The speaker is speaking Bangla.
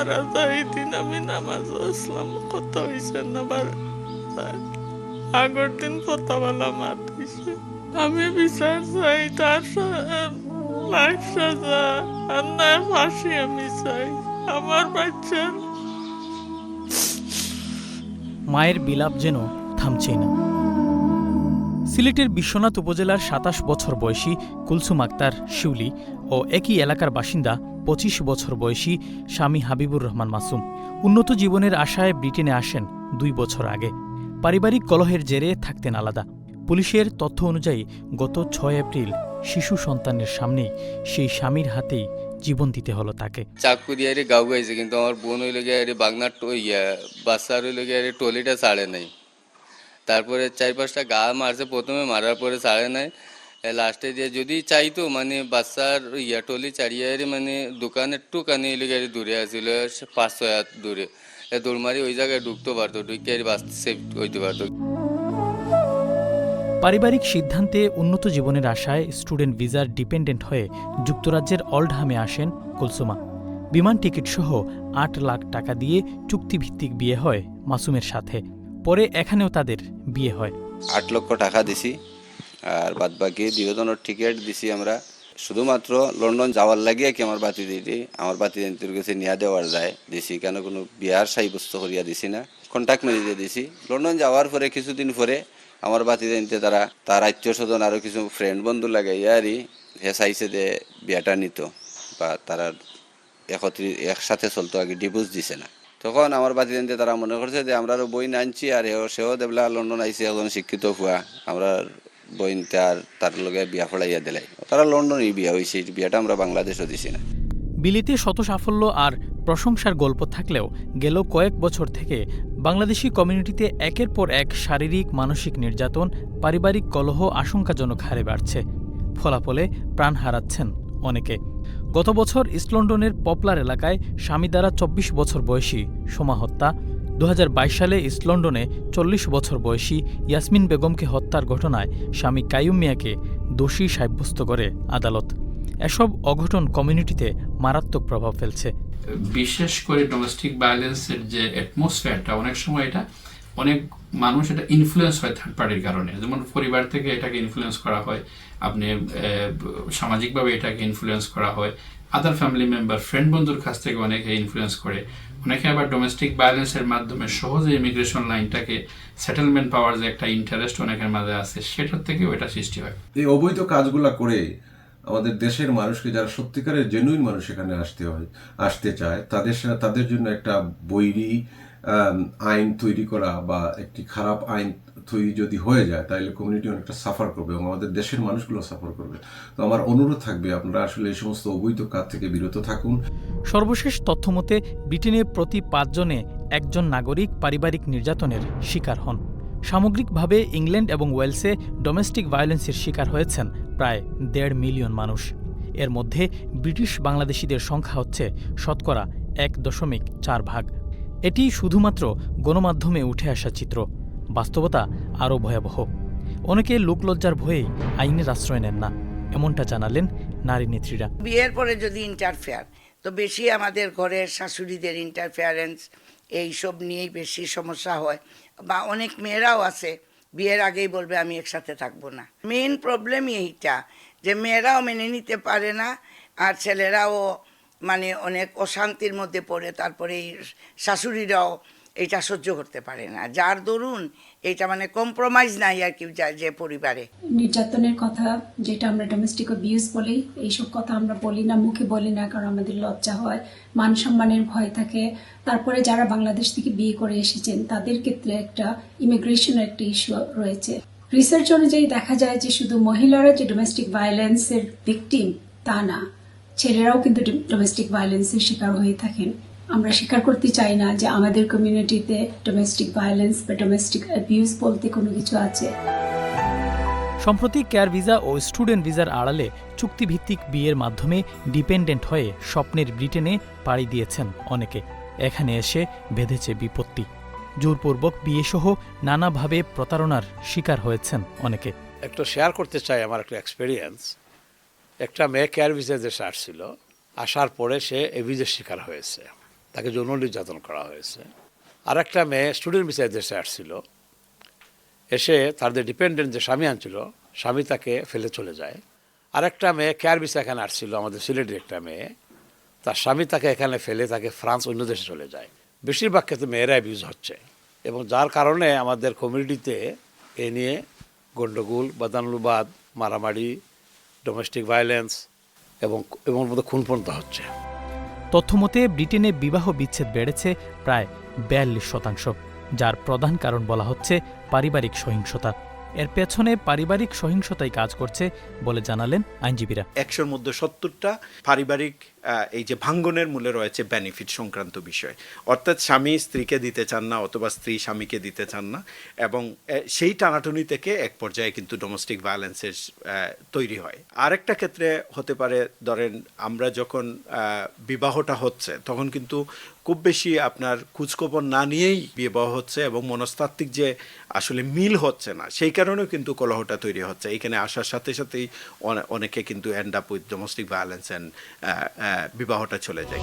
মারা যায় দিন আমি নামাজ আসলাম কত হয়েছে আমি বিচার চাই, তার লাইফ সাজা, আর ফাঁসি আমি চাই। আমার বাচ্চার মায়ের বিলাপ যেন থামছেই না। সিলেটের বিশ্বনাথ উপজেলার সাতাশ বছর বয়সী কুলসুম আক্তার শিউলি ও একই এলাকার বাসিন্দা পঁচিশ বছর বয়সী স্বামী হাবিবুর রহমান মাসুম। উন্নত জীবনের আশায় ব্রিটেনে আসেন দুই বছর আগে। পারিবারিক কলহের জেরে থাকতেন আলাদা। পুলিশের তথ্য অনুযায়ী, গত ছয় এপ্রিল শিশু সন্তানের সামনেই সেই স্বামীর হাতেই জীবন দিতে হলো তাকে। চাকু দিয়ে আরে গাউ গাইছে, কিন্তু আমার বোন হইলে গিয়ে আরে বাগনার ইয়া, বাচ্চার গিয়ে আরে টলিটা ছাড়ে নাই। তারপরে চার পাঁচটা গা মারছে, প্রথমে মারার পরে ছাড়ে নাই। লাস্টে দিয়ে যদি চাইতো মানে বাচ্চার ইয়া টলি চাড়িয়ে আরে মানে দোকানের টুকানি হইলে গিয়ে দূরে আসছিল পাঁচ ছয় হাত দূরে এ দৌড় মারি ওই জায়গায় ঢুকতে পারতো ঢুকে আর বাচ্চা সেভ হইতে পারতো পারিবারিক সিদ্ধান্তে উন্নত জীবনের আশায় স্টুডেন্ট ভিসার ডিপেন্ডেন্ট হয়ে যুক্তরাজ্যের অল্ডহামে আসেন কুলসুমা। বিমান টিকিট সহ আট লাখ টাকা দিয়ে চুক্তিভিত্তিক বিয়ে হয় মাসুমের সাথে। পরে এখানেও তাদের বিয়ে হয়। আট লক্ষ টাকা দিছি। আর বাদ বাকি দুজনের টিকিট দিছি আমরা। শুধুমাত্র লন্ডন যাওয়ার লাগিয়ে কি আমার বাতি দিদি আমার বাতি দিনটির কাছে নিয়ে দেওয়ার যায়। দিছি কেন কোনো বিয়ার সাব্যস্ত করিয়া দিছি না। কন্ট্যাক্ট মেরে দিছি। লন্ডন যাওয়ার পরে কিছুদিন পরে আমার বাতি দিনতে তারা, তার আত্মীয় স্বজন আরও কিছু ফ্রেন্ড বন্ধু লাগাইয়া আরই হে চাইছে যে বিয়াটা নিত বা তারা একত্রি, একসাথে চলতো, আগে ডিভোর্স দিছে না। তখন আমার বাতি দিনতে তারা মনে করছে যে আমরা বই আনছি আর সেও দেবলা লন্ডন আইসি একজন শিক্ষিত হুয়া আমরা বইন তার তার লগে বিয়া ফড়াইয়া দিলাই তারা লন্ডনই বিয়া হয়েছে এই বিয়াটা আমরা বাংলাদেশও দিছি না। বিলিতে শত সাফল্য আর প্রশংসার গল্প থাকলেও গেল কয়েক বছর থেকে বাংলাদেশি কমিউনিটিতে একের পর এক শারীরিক, মানসিক নির্যাতন, পারিবারিক কলহ আশঙ্কাজনক হারে বাড়ছে। ফলাফলে প্রাণ হারাচ্ছেন অনেকে। গত বছর ইস্ট লন্ডনের পপলার এলাকায় স্বামী দ্বারা চব্বিশ বছর বয়সী সোমা হত্যা দুহাজার বাইশ সালে ইস্ট লন্ডনে চল্লিশ বছর বয়সী ইয়াসমিন বেগমকে হত্যার ঘটনায় স্বামী কাইয়ুম মিয়াকে দোষী সাব্যস্ত করে আদালত। এসব অঘটন কমিউনিটিতে মারাত্মক প্রভাব ফেলছে। বিশেষ করে ডোমেস্টিক ভায়োলেন্সের যে অ্যাটমসফিয়ারটা অনেক সময় এটা অনেক মানুষ এটা ইনফ্লুয়েন্স হয় থার্ড পার্টির কারণে। যেমন পরিবার থেকে এটাকে ইনফ্লুয়েন্স করা হয়, আপনি সামাজিকভাবে এটাকে ইনফ্লুয়েন্স করা হয় আদার ফ্যামিলি মেম্বার ফ্রেন্ড বন্ধুর কাছ থেকে অনেকে ইনফ্লুয়েন্স করে। অনেকে আবার ডোমেস্টিক ভায়োলেন্সের মাধ্যমে সহজে ইমিগ্রেশন লাইনটাকে সেটেলমেন্ট পাওয়ার যে একটা ইন্টারেস্ট অনেকের মাঝে আছে, সেটার থেকে এটা সৃষ্টি হয়। এই অবৈধ কাজগুলা করে আমাদের দেশের মানুষকে, যারা সত্যিকারের জেনুইন মানুষ এখানে আসতে হয়, আসতে চায়, তাদের তাদের জন্য একটা বৈরী আইন তৈরি করা বা একটি খারাপ আইন তৈরি যদি হয়ে যায় তাহলে কমিউনিটি অনেকটা সাফার করবে এবং আমাদের দেশের মানুষগুলো সাফার করবে। তো আমার অনুরোধ থাকবে, আপনারা আসলে এই সমস্ত অবৈধ কাজ থেকে বিরত থাকুন। সর্বশেষ তথ্যমতে ব্রিটেনে প্রতি পাঁচজনে একজন নাগরিক পারিবারিক নির্যাতনের শিকার হন। সামগ্রিকভাবে ইংল্যান্ড এবং ওয়েলসে ডোমেস্টিক ভায়োলেন্সের শিকার হয়েছেন প্রায় দেড় মিলিয়ন মানুষ। এর মধ্যে ব্রিটিশ বাংলাদেশিদের সংখ্যা হচ্ছে শতকরা এক দশমিক চার ভাগ। এটি শুধুমাত্র গণমাধ্যমে উঠে আসা চিত্র। বাস্তবতা আরও ভয়াবহ। অনেকে লোকলজ্জার ভয়েই আইনের আশ্রয় নেন না। এমনটা জানালেন নারী নেত্রীরা। বিয়ের পরে যদি ইন্টারফেয়ার তো বেশি আমাদের ঘরের শাশুড়িদের ইন্টারফেয়ারেন্স এইসব নিয়েই বেশি সমস্যা হয়। বা অনেক মেয়েরাও আছে, বিয়ের আগেই বলবে, আমি একসাথে থাকব না। মেইন প্রবলেমই এইটা, যে মেয়েরাও মেনে নিতে পারে না, আর ছেলেরাও মানে অনেক অশান্তির মধ্যে পড়ে, তারপরে এই শাশুড়িরাও এটা সহ্য করতে পারে না। যার দরুন এটা মানে কম্প্রোমাইজ নাই আর কি যে পরিবারে। নির্যাতনের কথা যেটা আমরা ডোমেস্টিক অ্যাবিউজ বলি, এইসব কথা আমরা বলি না, মুখে বলি না, কারণ আমাদের লজ্জা হয়, মান সম্মানের ভয় থাকে। তারপরে যারা বাংলাদেশ থেকে বিয়ে করে এসেছেন, তাদের ক্ষেত্রে একটা ইমিগ্রেশনের একটা ইস্যু রয়েছে। রিসার্চ অনুযায়ী দেখা যায় যে শুধু মহিলারা যে ডোমেস্টিক ভায়োলেন্সের ভিকটিম তা না। ছেলেরাও কিন্তু ডোমেস্টিক ভায়োলেন্সের শিকার হয়ে থাকেন। আমরা স্বীকার করতে চাই না যে আমাদের কমিউনিটিতে ডোমেস্টিক ভায়োলেন্স বা ডোমেস্টিক অ্যাবিউজ বলতে কোনো কিছু আছে। সম্প্রতি কেয়ার ভিসা ও স্টুডেন্ট ভিসার আড়ালে চুক্তিভিত্তিক বিয়ের মাধ্যমে ডিপেন্ডেন্ট হয়ে স্বপ্নের ব্রিটেনে পাড়ি দিয়েছেন অনেকে। এখানে এসে বেঁধেছে বিপত্তি। জোরপূর্বক বিয়েসহ নানাভাবে প্রতারণার শিকার হয়েছেন অনেকে। একটু শেয়ার করতে চাই আমার একটা এক্সপিরিয়েন্স একটা মেয়ে কেয়ার ভিসা দেশে আসছিল আসার পরে সে এভিজের শিকার হয়েছে। তাকে যৌন নির্যাতন করা হয়েছে। আর একটা মেয়ে স্টুডেন্ট ভিসায় দেশে আসছিল এসে তার যে ডিপেন্ডেন্ট যে স্বামী আনছিল, স্বামী তাকে ফেলে চলে যায়। আর একটা মেয়ে কেয়ার ভিসা এখানে আসছিল, আমাদের সিলেটের একটা মেয়ে। তার স্বামী তাকে এখানে ফেলে তাকে ফ্রান্স অন্য দেশে চলে যায়। বেশিরভাগ ক্ষেত্রে মেয়েরা অ্যাবিউজ হচ্ছে। এবং যার কারণে আমাদের কমিউনিটিতে এ নিয়ে গণ্ডগোল বাদানুবাদ, মারামারি ডোমেস্টিক ভায়োলেন্স এবং এবং মধ্যে খুন পর্যন্ত হচ্ছে। তথ্যমতে, ব্রিটেনে বিবাহ বিচ্ছেদ বেড়েছে প্রায় বিয়াল্লিশ শতাংশ, যার প্রধান কারণ বলা হচ্ছে পারিবারিক সহিংসতা। এর পেছনে পারিবারিক সহিংসতাই কাজ করছে বলে জানালেন আইনজীবীরা। একশোর মধ্যে সত্তরটা পারিবারিক এই যে ভাঙ্গনের মূলে রয়েছে বেনিফিট সংক্রান্ত বিষয়। অর্থাৎ স্বামী স্ত্রীকে দিতে চান না অথবা স্ত্রী স্বামীকে দিতে চান না এবং সেই টানাটুনি থেকে এক পর্যায়ে কিন্তু ডোমেস্টিক ভায়োলেন্সের তৈরি হয়। আরেকটা ক্ষেত্রে হতে পারে, ধরেন আমরা যখন বিবাহটা হচ্ছে, তখন কিন্তু খুব বেশি আপনার খোঁজখবর না নিয়েই বিবাহ হচ্ছে এবং মনস্তাত্ত্বিক যে আসলে মিল হচ্ছে না, সেই কারণেও কিন্তু কলহটা তৈরি হচ্ছে। এখানে আসার সাথে সাথেই অনে- অনেকে কিন্তু end up with domestic violence and বিবাহটা চলে যায়।